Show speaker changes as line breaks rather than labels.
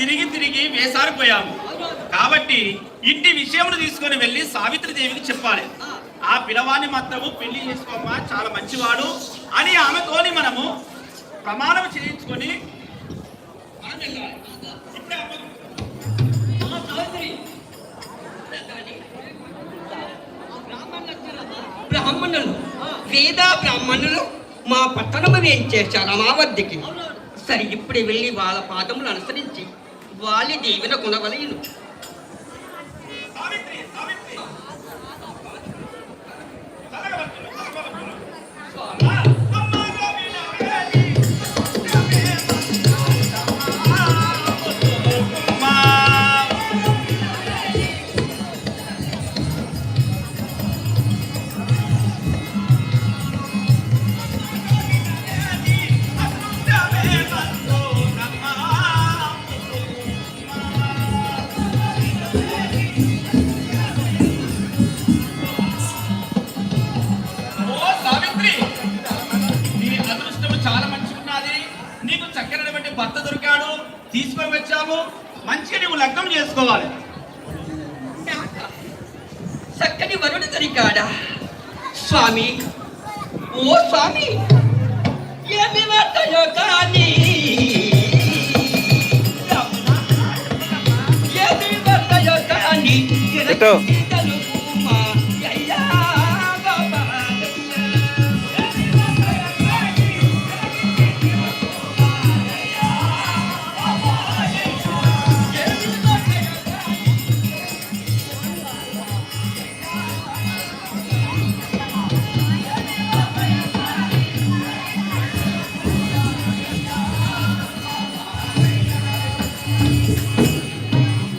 తిరిగి తిరిగి వేసారిపోయాము కాబట్టి ఇంటి విషయమును తీసుకొని వెళ్ళి సావిత్రి దేవికి చెప్పాలి. ఆ పిలవాన్ని మాత్రము పెళ్ళి చేసుకోమా చాలా మంచివాడు అని ఆమెతోని మనము ప్రమాణం చేయించుకొని మనం వెళ్ళాలి.
బ్రాహ్మణులు వేద బ్రాహ్మణులు మా పట్టణము ఏం చేశారు అమావద్దికి సరే ఇప్పుడు వెళ్ళి వాళ్ళ పాదములు అనుసరించి వాళ్ళ దీవెన కొనవలేను
సావిత్రి సావిత్రి దొరికాడు తీసుకొని వచ్చాము మంచిగా నువ్వు లగ్నం చేసుకోవాలి.
చక్కని వరుడు దొరికాడా? స్వామి ఓ స్వామి ఏమి వార్తయో కానీ ఏమి వార్తయో కానీ?